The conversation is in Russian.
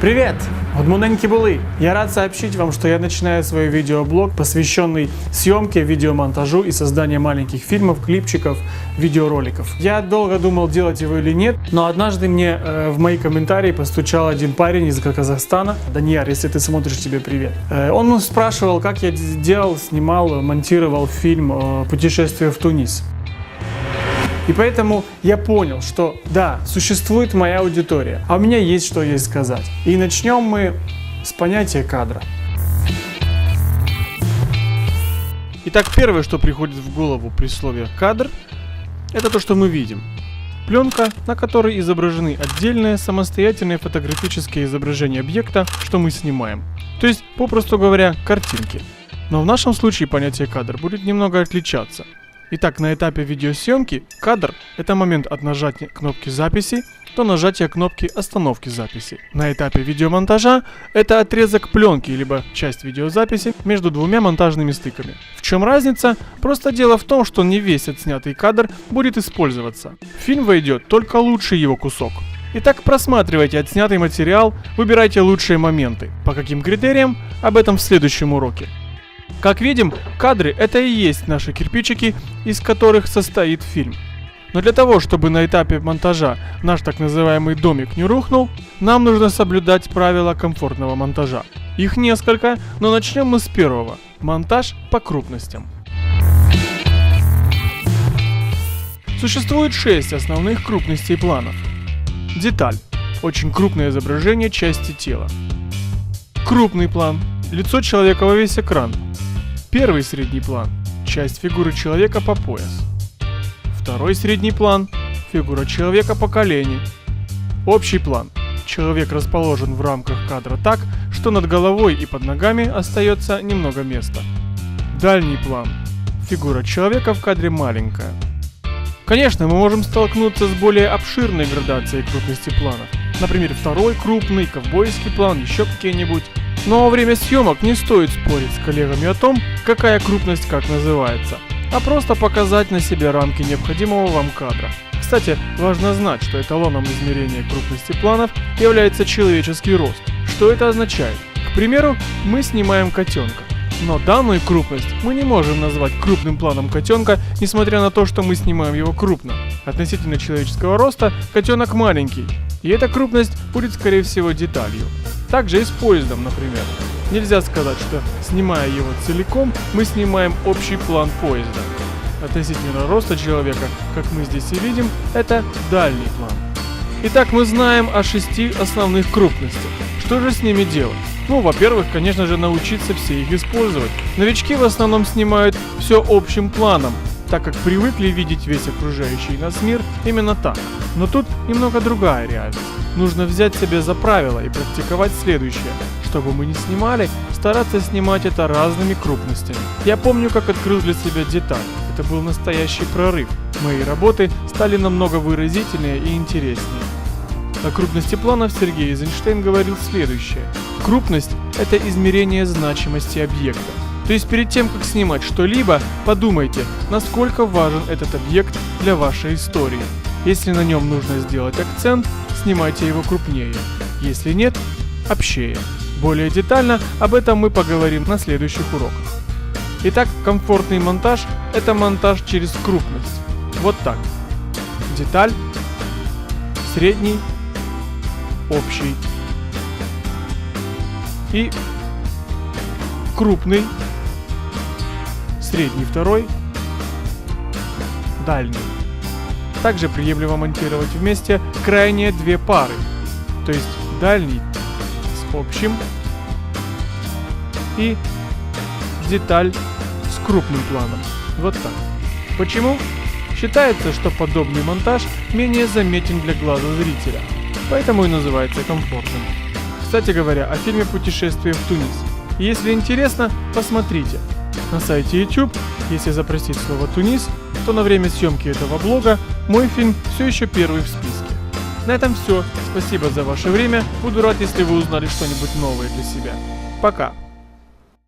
Привет! Гудмуненьки були! Я рад сообщить вам, что я начинаю свой видеоблог, посвященный съемке, видеомонтажу и созданию маленьких фильмов, клипчиков, видеороликов. Я долго думал, делать его или нет, но однажды мне э, в мои комментарии постучал один парень из Казахстана. Данияр, если ты смотришь, тебе привет. Э, он спрашивал, как я делал, снимал, монтировал фильм э, «Путешествие в Тунис». И поэтому я понял, что да, существует моя аудитория, а у меня есть что ей сказать. И начнем мы с понятия кадра. Итак, первое, что приходит в голову при слове «кадр», это то, что мы видим. Пленка, на которой изображены отдельные самостоятельные фотографические изображения объекта, что мы снимаем. То есть, попросту говоря, картинки. Но в нашем случае понятие кадр будет немного отличаться – Итак, на этапе видеосъемки кадр – это момент от нажатия кнопки записи до нажатия кнопки остановки записи. На этапе видеомонтажа это отрезок пленки, либо часть видеозаписи между двумя монтажными стыками. В чем разница? Просто дело в том, что не весь отснятый кадр будет использоваться. В фильм войдет только лучший его кусок. Итак, просматривайте отснятый материал, выбирайте лучшие моменты. По каким критериям? Об этом в следующем уроке. Как видим, кадры это и есть наши кирпичики, из которых состоит фильм. Но для того, чтобы на этапе монтажа наш так называемый домик не рухнул, нам нужно соблюдать правила комфортного монтажа. Их несколько, но начнем мы с первого. Монтаж по крупностям. Существует 6 основных крупностей планов. Деталь. Очень крупное изображение части тела. Крупный план. Лицо человека во весь экран. Первый средний план – часть фигуры человека по пояс. Второй средний план – фигура человека по колени. Общий план – человек расположен в рамках кадра так, что над головой и под ногами остается немного места. Дальний план – фигура человека в кадре маленькая. Конечно, мы можем столкнуться с более обширной градацией крупности планов. Например, второй крупный, ковбойский план, еще какие-нибудь. Но во время съемок не стоит спорить с коллегами о том, какая крупность как называется, а просто показать на себе рамки необходимого вам кадра. Кстати, важно знать, что эталоном измерения крупности планов является человеческий рост. Что это означает? К примеру, мы снимаем котенка. Но данную крупность мы не можем назвать крупным планом котенка, несмотря на то, что мы снимаем его крупно. Относительно человеческого роста котенок маленький, и эта крупность будет скорее всего деталью. Также и с поездом, например. Нельзя сказать, что снимая его целиком, мы снимаем общий план поезда. Относительно роста человека, как мы здесь и видим, это дальний план. Итак, мы знаем о шести основных крупностях. Что же с ними делать? Ну, во-первых, конечно же, научиться все их использовать. Новички в основном снимают все общим планом, так как привыкли видеть весь окружающий нас мир именно так. Но тут немного другая реальность. Нужно взять себе за правило и практиковать следующее. Чтобы мы не снимали, стараться снимать это разными крупностями. Я помню, как открыл для себя деталь. Это был настоящий прорыв. Мои работы стали намного выразительнее и интереснее. О крупности планов Сергей Эйзенштейн говорил следующее. Крупность – это измерение значимости объекта. То есть перед тем, как снимать что-либо, подумайте, насколько важен этот объект для вашей истории. Если на нем нужно сделать акцент, снимайте его крупнее. Если нет, общее. Более детально об этом мы поговорим на следующих уроках. Итак, комфортный монтаж – это монтаж через крупность. Вот так. Деталь, средний, общий и крупный, средний второй, дальний. Также приемлемо монтировать вместе крайние две пары, то есть дальний с общим и деталь с крупным планом. Вот так. Почему? Считается, что подобный монтаж менее заметен для глаза зрителя, поэтому и называется комфортным. Кстати говоря, о фильме «Путешествие в Тунис». Если интересно, посмотрите. На сайте YouTube, если запросить слово «Тунис», то на время съемки этого блога мой фильм все еще первый в списке. На этом все. Спасибо за ваше время. Буду рад, если вы узнали что-нибудь новое для себя. Пока.